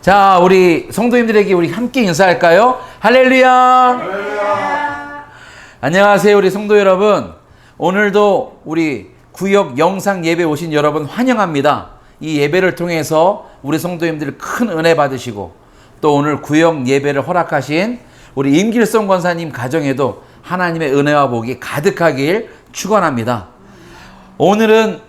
자, 우리 성도님들에게 우리 함께 인사할까요? 할렐루야! 안녕하세요, 우리 성도 여러분. 오늘도 우리 구역 영상 예배 오신 여러분 환영합니다. 이 예배를 통해서 우리 성도님들 큰 은혜 받으시고 또 오늘 구역 예배를 허락하신 우리 임길성 권사님 가정에도 하나님의 은혜와 복이 가득하길 축원합니다. 오늘은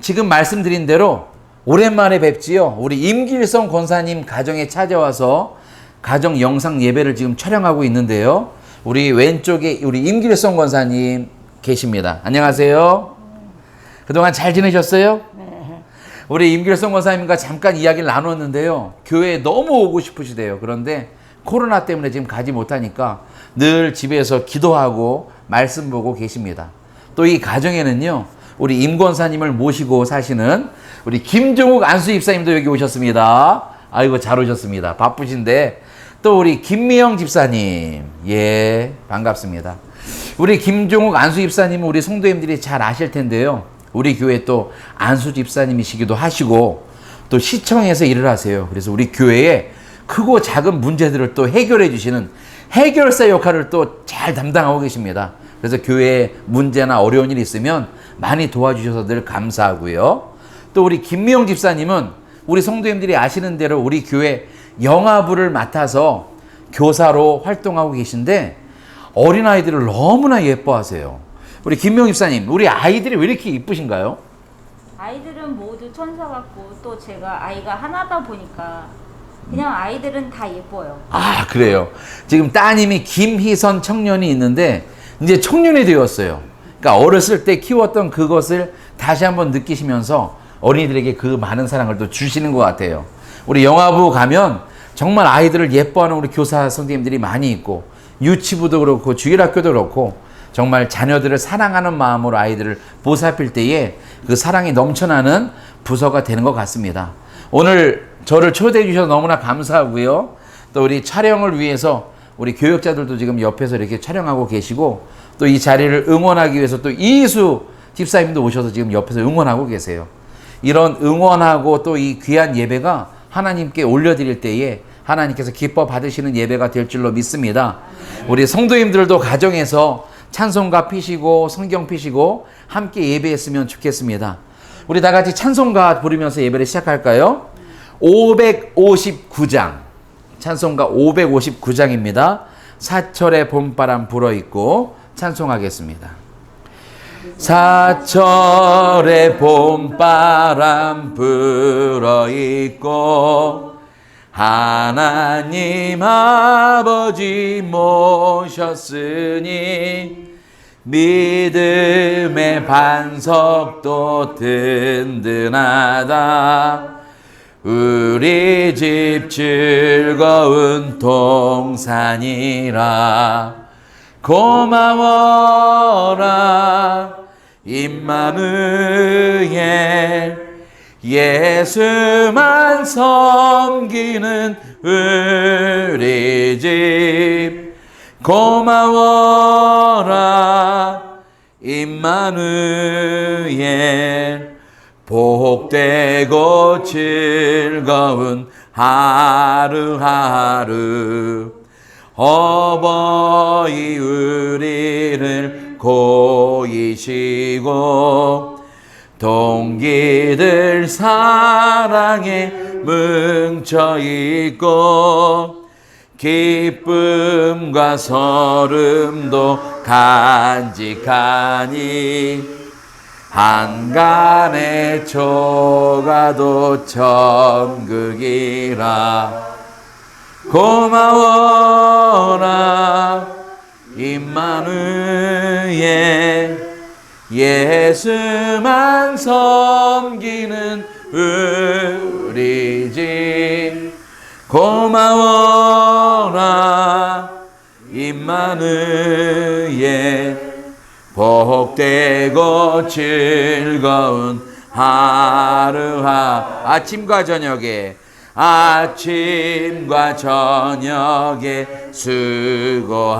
지금 말씀드린 대로 오랜만에 뵙지요. 우리 임길성 권사님 가정에 찾아와서 가정 영상 예배를 지금 촬영하고 있는데요. 우리 왼쪽에 우리 임길성 권사님 계십니다. 안녕하세요. 그동안 잘 지내셨어요? 우리 임길성 권사님과 잠깐 이야기를 나눴는데요. 교회에 너무 오고 싶으시대요. 그런데 코로나 때문에 지금 가지 못하니까 늘 집에서 기도하고 말씀 보고 계십니다. 또 이 가정에는요. 우리 임 권사님을 모시고 사시는 우리 김종욱 안수 집사님도 여기 오셨습니다. 아이고 잘 오셨습니다. 바쁘신데 또 우리 김미영 집사님 예 반갑습니다. 우리 김종욱 안수 집사님은 우리 성도님들이 잘 아실 텐데요. 우리 교회 또 안수 집사님이시기도 하시고 또 시청에서 일을 하세요. 그래서 우리 교회에 크고 작은 문제들을 또 해결해 주시는 해결사 역할을 또 잘 담당하고 계십니다. 그래서 교회에 문제나 어려운 일 있으면 많이 도와주셔서 늘 감사하고요. 또 우리 김미영 집사님은 우리 성도님들이 아시는 대로 우리 교회 영화부를 맡아서 교사로 활동하고 계신데 어린아이들을 너무나 예뻐하세요. 우리 김미영 집사님, 우리 아이들이 왜 이렇게 이쁘신가요? 아이들은 모두 천사 같고 또 제가 아이가 하나다 보니까 그냥 아이들은 다 예뻐요. 아, 그래요. 지금 따님이 김희선 청년이 있는데 이제 청년이 되었어요. 그러니까 어렸을 때 키웠던 그것을 다시 한번 느끼시면서 어린이들에게 그 많은 사랑을 또 주시는 것 같아요. 우리 영화부 가면 정말 아이들을 예뻐하는 우리 교사 선생님들이 많이 있고 유치부도 그렇고 주일학교도 그렇고 정말 자녀들을 사랑하는 마음으로 아이들을 보살필 때에 그 사랑이 넘쳐나는 부서가 되는 것 같습니다. 오늘 저를 초대해 주셔서 너무나 감사하고요. 또 우리 촬영을 위해서 우리 교육자들도 지금 옆에서 이렇게 촬영하고 계시고 또 이 자리를 응원하기 위해서 또 이수 집사님도 오셔서 지금 옆에서 응원하고 계세요. 이런 응원하고 또 이 귀한 예배가 하나님께 올려드릴 때에 하나님께서 기뻐 받으시는 예배가 될 줄로 믿습니다. 우리 성도님들도 가정에서 찬송가 피시고 성경 피시고 함께 예배했으면 좋겠습니다. 우리 다 같이 찬송가 부르면서 예배를 시작할까요? 559장. 찬송가 559장입니다. 사철의 봄바람 불어 있고 찬송하겠습니다. 사철의 봄바람 불어 있고 하나님 아버지 모셨으니 믿음의 반석도 든든하다. 우리 집 즐거운 동산이라 고마워라 임마누엘 예수만 섬기는 우리 집. 고마워라 임마누엘 복되고 즐거운 하루하루. 어버이 우리를 고이시고 동기들 사랑에 뭉쳐 있고 기쁨과 설움도 간직하니 한간의 초가도 천국이라. 고마워라 임마누엘 예수만 섬기는 우리 집. 고마워라 임마누엘 복되고 즐거운 하루하 아침과 저녁에 아침과 저녁에 수고하여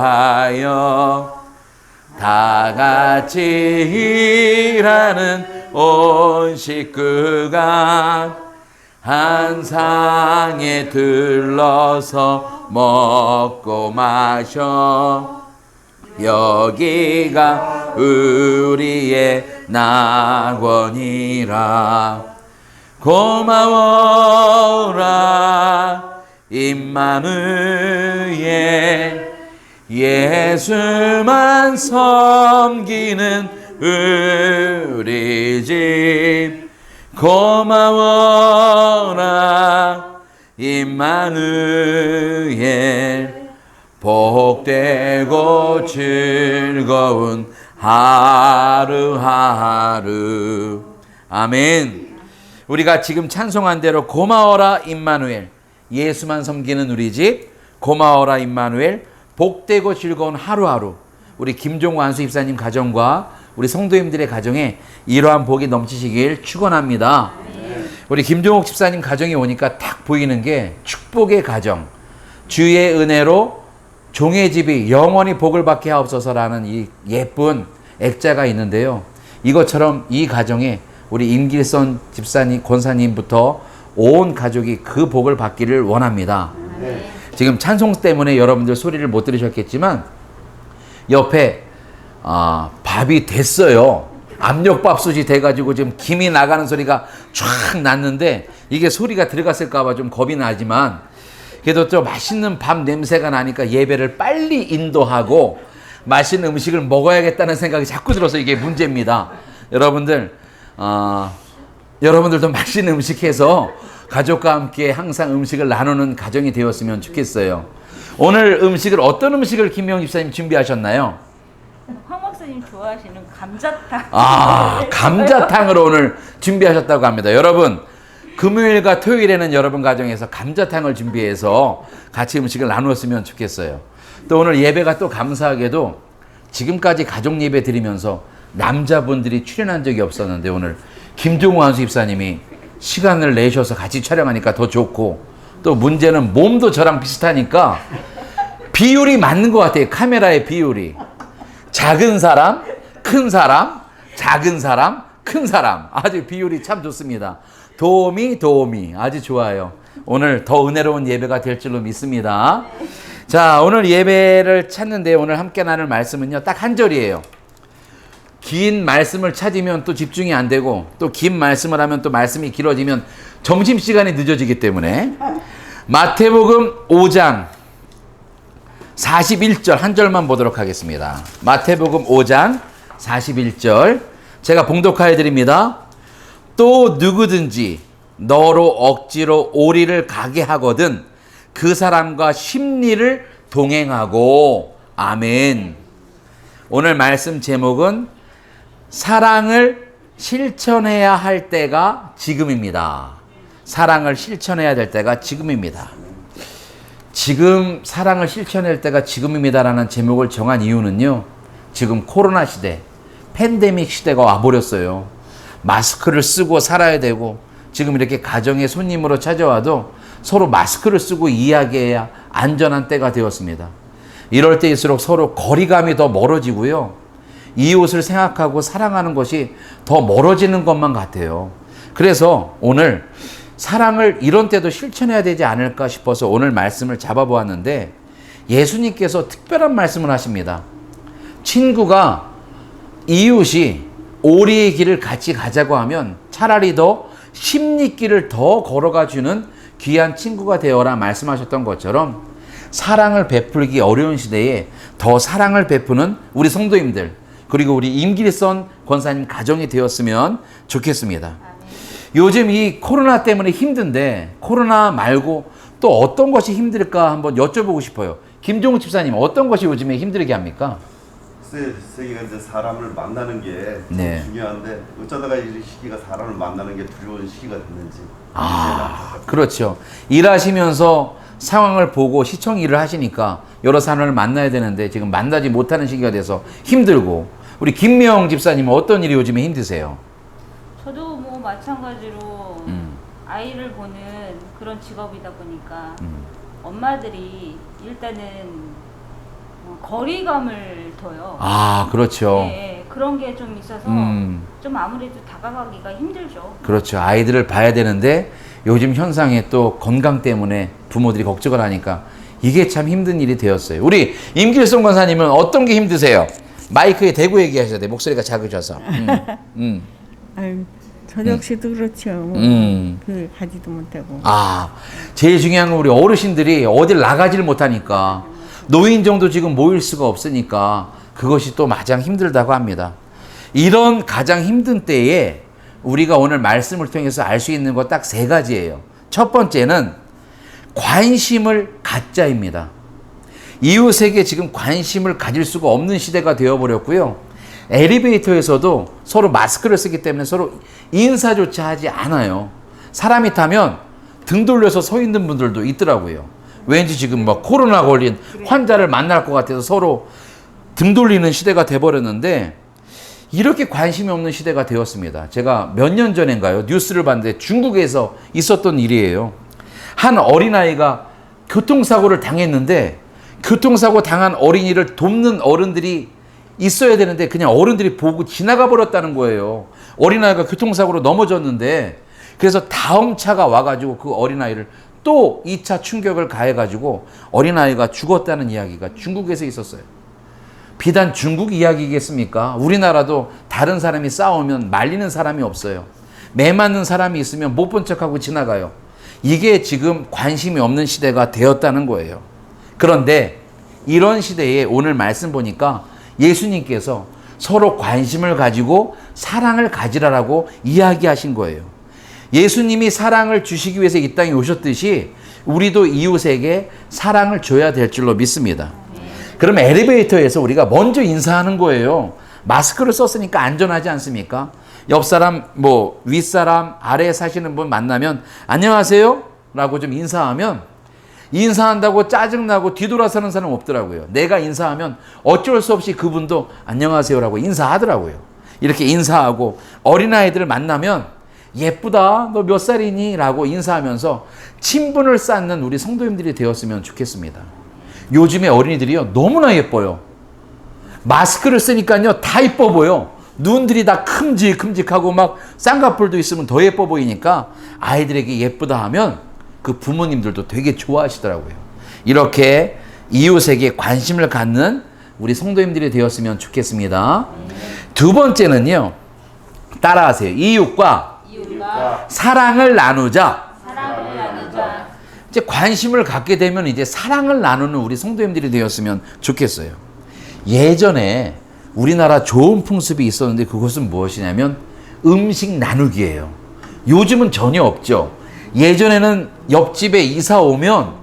다 같이 일하는 온 식구가 한 상에 들러서 먹고 마셔. 여기가 우리의 낙원이라 고마워라. 임마누엘 예수만 섬기는 우리 집. 고마워라. 임마누엘 복되고 즐거운 하루하루. 아멘 우리가 지금 찬송한 대로 고마워라 임마누엘 예수만 섬기는 우리 집 고마워라 임마누엘 복되고 즐거운 하루하루 우리 김종호 안수 입사님 가정과 우리 성도님들의 가정에 이러한 복이 넘치시길 축원합니다. 우리 김종옥 집사님 가정에 오니까 딱 보이는 게 축복의 가정, 주의 은혜로 종의 집이 영원히 복을 받게 하옵소서라는 이 예쁜 액자가 있는데요. 이것처럼 이 가정에 우리 임길선 집사님, 권사님부터 온 가족이 그 복을 받기를 원합니다. 지금 찬송 때문에 여러분들 소리를 못 들으셨겠지만 옆에 아, 밥이 됐어요. 압력밥솥이 돼가지고 지금 김이 나가는 소리가 쫙 났는데 이게 소리가 들어갔을까봐 좀 겁이 나지만 그래도 또 맛있는 밥 냄새가 나니까 예배를 빨리 인도하고 맛있는 음식을 먹어야겠다는 생각이 자꾸 들어서 이게 문제입니다. 여러분들, 어, 여러분들도 맛있는 음식 해서 가족과 함께 항상 음식을 나누는 가정이 되었으면 좋겠어요. 오늘 음식을 어떤 음식을 김명 집사님 준비하셨나요? 황 목사님 좋아하시는 감자탕. 아, 감자탕을 오늘 준비하셨다고 합니다. 여러분, 금요일과 토요일에는 여러분 가정에서 감자탕을 준비해서 같이 음식을 나누었으면 좋겠어요. 또 오늘 예배가 또 감사하게도 지금까지 가족 예배 드리면서 남자분들이 출연한 적이 없었는데 오늘 김종호 한수 입사님이 시간을 내셔서 같이 촬영하니까 더 좋고 또 문제는 몸도 저랑 비슷하니까 비율이 맞는 것 같아요. 카메라의 비율이. 작은 사람, 큰 사람, 작은 사람, 큰 사람. 아주 비율이 참 좋습니다. 도우미, 도우미. 아주 좋아요. 오늘 더 은혜로운 예배가 될 줄로 믿습니다. 자, 오늘 예배를 찾는데 오늘 함께 나눌 말씀은요, 딱 한 절이에요. 긴 말씀을 찾으면 또 집중이 안 되고, 또 긴 말씀을 하면 또 말씀이 길어지면 점심시간이 늦어지기 때문에, 마태복음 5장 41절 한 절만 보도록 하겠습니다. 마태복음 5장 41절 제가 봉독하여 드립니다. 또 누구든지 너로 억지로 오리를 가게 하거든 그 사람과 심리를 동행하고 아멘. 오늘 말씀 제목은 사랑을 실천해야 할 때가 지금입니다. 사랑을 실천해야 될 때가 지금입니다. 지금 사랑을 실천할 때가 지금입니다라는 제목을 정한 이유는요. 지금 코로나 시대, 팬데믹 시대가 와버렸어요. 마스크를 쓰고 살아야 되고, 지금 이렇게 가정의 손님으로 찾아와도 서로 마스크를 쓰고 이야기해야 안전한 때가 되었습니다. 이럴 때일수록 서로 거리감이 더 멀어지고요. 이웃을 생각하고 사랑하는 것이 더 멀어지는 것만 같아요. 그래서 오늘 사랑을 이런 때도 실천해야 되지 않을까 싶어서 오늘 말씀을 잡아보았는데 예수님께서 특별한 말씀을 하십니다. 친구가 이웃이 오리의 길을 같이 가자고 하면 차라리 더 십리길을 더 걸어가 주는 귀한 친구가 되어라 말씀하셨던 것처럼 사랑을 베풀기 어려운 시대에 더 사랑을 베푸는 우리 성도님들 그리고 우리 임길선 권사님 가정이 되었으면 좋겠습니다. 요즘 이 코로나 때문에 힘든데 코로나 말고 또 어떤 것이 힘들까 한번 여쭤보고 싶어요. 김종우 집사님 어떤 것이 요즘에 힘들게 합니까? 글쎄, 세계가 이제 사람을 만나는 게참 네. 중요한데 어쩌다가 이 시기가 사람을 만나는 게 두려운 시기가 됐는지 아, 그렇죠. 일하시면서 상황을 보고 시청 일을 하시니까 여러 사람을 만나야 되는데 지금 만나지 못하는 시기가 돼서 힘들고 우리 김명 집사님은 어떤 일이 요즘에 힘드세요? 저도 뭐 마찬가지로 음. 아이를 보는 그런 직업이다 보니까 음. 엄마들이 일단은 어, 거리감을 둬요. 아, 그렇죠. 예, 예. 그런 게 좀 있어서 음. 좀 아무래도 다가가기가 힘들죠. 그렇죠. 아이들을 봐야 되는데 요즘 현상에 또 건강 때문에 부모들이 걱정을 하니까 이게 참 힘든 일이 되었어요. 우리 임길성 권사님은 어떤 게 힘드세요? 마이크에 대고 얘기하셔야 돼. 목소리가 작으셔서. 음. 음. 아유, 저 역시도 그렇죠. 음. 그 가지도 못하고. 아, 제일 중요한 건 우리 어르신들이 어딜 나가지를 못하니까 노인 정도 지금 모일 수가 없으니까 그것이 또 마냥 힘들다고 합니다. 이런 가장 힘든 때에 우리가 오늘 말씀을 통해서 알 수 있는 것 딱 세 가지예요. 첫 번째는 관심을 갖자입니다. 이웃에게 지금 관심을 가질 수가 없는 시대가 되어버렸고요. 엘리베이터에서도 서로 마스크를 쓰기 때문에 서로 인사조차 하지 않아요. 사람이 타면 등 돌려서 서 있는 분들도 있더라고요. 왠지 지금 뭐 코로나 걸린 환자를 만날 것 같아서 서로 등 돌리는 시대가 돼버렸는데 이렇게 관심이 없는 시대가 되었습니다. 제가 몇 년 전인가요? 뉴스를 봤는데 중국에서 있었던 일이에요. 한 어린아이가 교통사고를 당했는데 교통사고 당한 어린이를 돕는 어른들이 있어야 되는데 그냥 어른들이 보고 지나가 버렸다는 거예요. 어린아이가 교통사고로 넘어졌는데 그래서 다음 차가 와가지고 그 어린아이를 또 2차 충격을 가해가지고 어린아이가 죽었다는 이야기가 중국에서 있었어요. 비단 중국 이야기겠습니까? 우리나라도 다른 사람이 싸우면 말리는 사람이 없어요. 매 맞는 사람이 있으면 못 본 척하고 지나가요. 이게 지금 관심이 없는 시대가 되었다는 거예요. 그런데 이런 시대에 오늘 말씀 보니까 예수님께서 서로 관심을 가지고 사랑을 가지라라고 이야기하신 거예요. 예수님이 사랑을 주시기 위해서 이 땅에 오셨듯이 우리도 이웃에게 사랑을 줘야 될 줄로 믿습니다. 그럼 엘리베이터에서 우리가 먼저 인사하는 거예요. 마스크를 썼으니까 안전하지 않습니까? 옆 사람, 뭐, 윗사람, 아래에 사시는 분 만나면 안녕하세요? 라고 좀 인사하면 인사한다고 짜증나고 뒤돌아서는 사람 없더라고요. 내가 인사하면 어쩔 수 없이 그분도 안녕하세요라고 인사하더라고요. 이렇게 인사하고 어린아이들을 만나면 예쁘다. 너 몇 살이니? 라고 인사하면서 친분을 쌓는 우리 성도님들이 되었으면 좋겠습니다. 요즘에 어린이들이요. 너무나 예뻐요. 마스크를 쓰니까요. 다 예뻐 보여. 눈들이 다 큼직큼직하고 막 쌍꺼풀도 있으면 더 예뻐 보이니까 아이들에게 예쁘다 하면 그 부모님들도 되게 좋아하시더라고요. 이렇게 이웃에게 관심을 갖는 우리 성도님들이 되었으면 좋겠습니다. 두 번째는요. 따라하세요. 이웃과 사랑을 나누자. 사랑을 나누자. 이제 관심을 갖게 되면 이제 사랑을 나누는 우리 성도님들이 되었으면 좋겠어요. 예전에 우리나라 좋은 풍습이 있었는데 그것은 무엇이냐면 음식 나누기예요. 요즘은 전혀 없죠. 예전에는 옆집에 이사 오면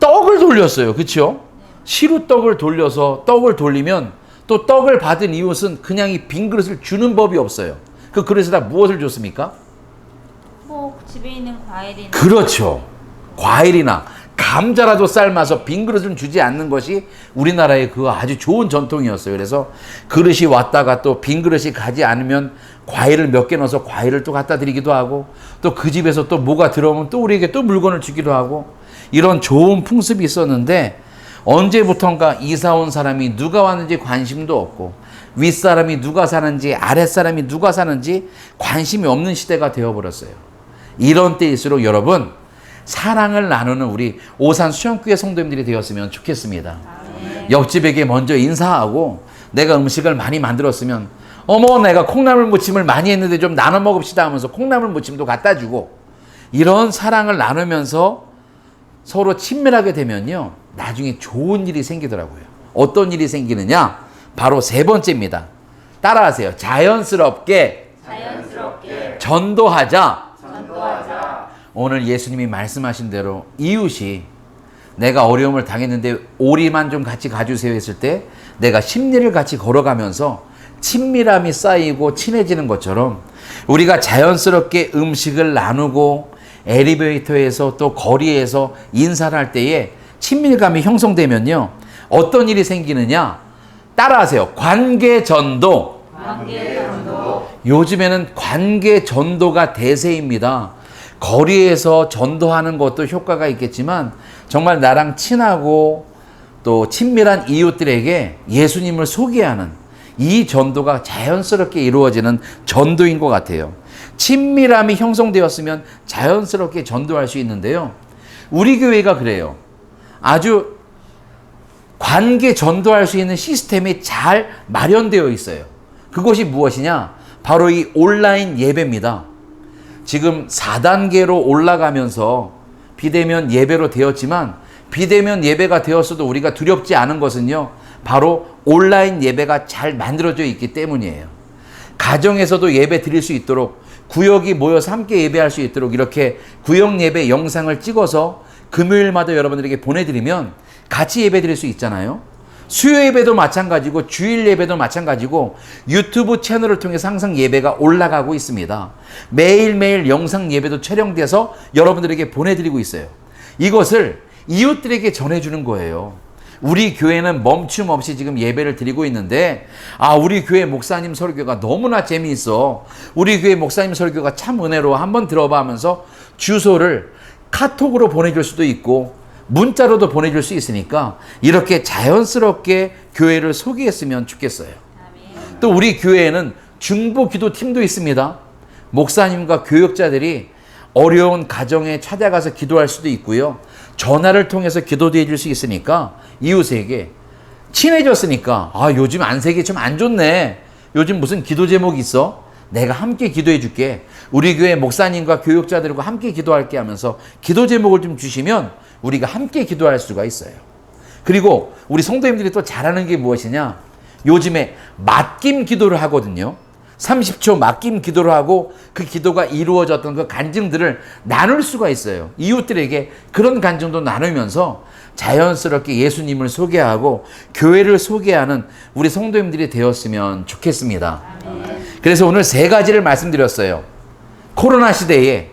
떡을 돌렸어요. 그렇죠? 시루 떡을 돌려서 떡을 돌리면 또 떡을 받은 이웃은 그냥 이 빈 그릇을 주는 법이 없어요. 그 그릇에다 무엇을 줬습니까? 뭐 집에 있는 과일이나 그렇죠. 과일이나 감자라도 삶아서 빈 그릇은 주지 않는 것이 우리나라의 그 아주 좋은 전통이었어요. 그래서 그릇이 왔다가 또 빈 그릇이 가지 않으면 과일을 몇 개 넣어서 과일을 또 갖다 드리기도 하고 또 그 집에서 또 뭐가 들어오면 또 우리에게 또 물건을 주기도 하고 이런 좋은 풍습이 있었는데 언제부턴가 이사 온 사람이 누가 왔는지 관심도 없고 윗사람이 누가 사는지 아랫사람이 누가 사는지 관심이 없는 시대가 되어버렸어요. 이런 때일수록 여러분 사랑을 나누는 우리 오산 수영교회 성도님들이 되었으면 좋겠습니다. 옆집에게 먼저 인사하고 내가 음식을 많이 만들었으면 어머 내가 콩나물 무침을 많이 했는데 좀 나눠 먹읍시다 하면서 콩나물 무침도 갖다 주고 이런 사랑을 나누면서 서로 친밀하게 되면요 나중에 좋은 일이 생기더라고요. 어떤 일이 생기느냐? 바로 세 번째입니다. 따라하세요. 자연스럽게 자연스럽게 전도하자. 오늘 예수님이 말씀하신 대로 이웃이 내가 어려움을 당했는데 오리만 좀 같이 가주세요 했을 때 내가 심리를 같이 걸어가면서 친밀함이 쌓이고 친해지는 것처럼 우리가 자연스럽게 음식을 나누고 엘리베이터에서 또 거리에서 인사를 할 때에 친밀감이 형성되면요 어떤 일이 생기느냐 따라하세요 관계 전도 관계 전도. 요즘에는 관계 전도가 대세입니다. 거리에서 전도하는 것도 효과가 있겠지만 정말 나랑 친하고 또 친밀한 이웃들에게 예수님을 소개하는 이 전도가 자연스럽게 이루어지는 전도인 것 같아요. 친밀함이 형성되었으면 자연스럽게 전도할 수 있는데요. 우리 교회가 그래요. 아주 관계 전도할 수 있는 시스템이 잘 마련되어 있어요. 그것이 무엇이냐? 바로 이 온라인 예배입니다. 지금 4단계로 올라가면서 비대면 예배로 되었지만 비대면 예배가 되었어도 우리가 두렵지 않은 것은요. 바로 온라인 예배가 잘 만들어져 있기 때문이에요. 가정에서도 예배 드릴 수 있도록 구역이 모여서 함께 예배할 수 있도록 이렇게 구역 예배 영상을 찍어서 금요일마다 여러분들에게 보내드리면 같이 예배 드릴 수 있잖아요. 수요 예배도 마찬가지고 주일 예배도 마찬가지고 유튜브 채널을 통해서 항상 예배가 올라가고 있습니다. 매일매일 영상 예배도 촬영돼서 여러분들에게 보내드리고 있어요. 이것을 이웃들에게 전해주는 거예요. 우리 교회는 멈춤 없이 지금 예배를 드리고 있는데, 아, 우리 교회 목사님 설교가 너무나 재미있어. 우리 교회 목사님 설교가 참 은혜로워. 한번 들어봐 하면서 주소를 카톡으로 보내줄 수도 있고, 문자로도 보내줄 수 있으니까, 이렇게 자연스럽게 교회를 소개했으면 좋겠어요. 또 우리 교회에는 중보 기도 팀도 있습니다. 목사님과 교역자들이 어려운 가정에 찾아가서 기도할 수도 있고요. 전화를 통해서 기도도 해줄 수 있으니까 이웃에게 친해졌으니까 아 요즘 안색이 좀 안 좋네. 요즘 무슨 기도 제목 있어? 내가 함께 기도해 줄게. 우리 교회 목사님과 교육자들과 함께 기도할게 하면서 기도 제목을 좀 주시면 우리가 함께 기도할 수가 있어요. 그리고 우리 성도님들이 또 잘하는 게 무엇이냐? 요즘에 맡김 기도를 하거든요. 30초 맡김 기도를 하고 그 기도가 이루어졌던 그 간증들을 나눌 수가 있어요. 이웃들에게 그런 간증도 나누면서 자연스럽게 예수님을 소개하고 교회를 소개하는 우리 성도님들이 되었으면 좋겠습니다. 그래서 오늘 세 가지를 말씀드렸어요. 코로나 시대에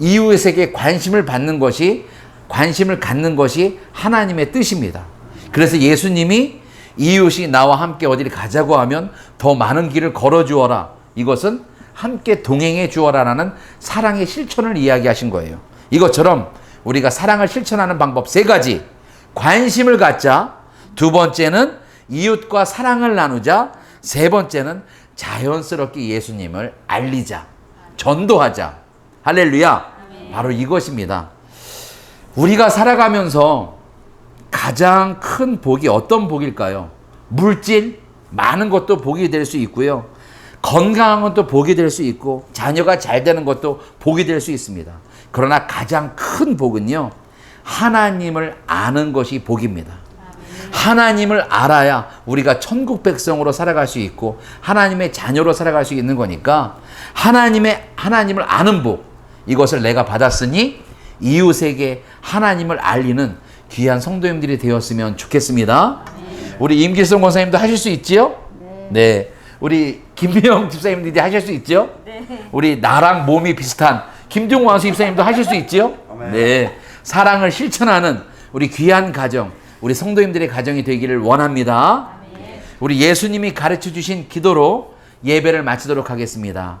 이웃에게 관심을 받는 것이 관심을 갖는 것이 하나님의 뜻입니다. 그래서 예수님이 이웃이 나와 함께 어디를 가자고 하면 더 많은 길을 걸어 주어라. 이것은 함께 동행해 주어라라는 사랑의 실천을 이야기하신 거예요. 이것처럼 우리가 사랑을 실천하는 방법 세 가지. 관심을 갖자. 두 번째는 이웃과 사랑을 나누자. 세 번째는 자연스럽게 예수님을 알리자. 전도하자. 할렐루야. 바로 이것입니다. 우리가 살아가면서 가장 큰 복이 어떤 복일까요? 물질, 많은 것도 복이 될 수 있고요. 건강한 것도 복이 될 수 있고, 자녀가 잘 되는 것도 복이 될 수 있습니다. 그러나 가장 큰 복은요, 하나님을 아는 것이 복입니다. 하나님을 알아야 우리가 천국 백성으로 살아갈 수 있고, 하나님의 자녀로 살아갈 수 있는 거니까, 하나님의, 하나님을 아는 복, 이것을 내가 받았으니, 이웃에게 하나님을 알리는 귀한 성도님들이 되었으면 좋겠습니다. 우리 임길성 권사님도 하실 수 있지요? 네. 우리 김미영 집사님들이 하실 수 있죠? 네. 우리 나랑 몸이 비슷한 김종호 왕수 집사님도 하실 수 있지요? 네. 사랑을 실천하는 우리 귀한 가정, 우리 성도님들의 가정이 되기를 원합니다. 우리 예수님이 가르쳐 주신 기도로 예배를 마치도록 하겠습니다.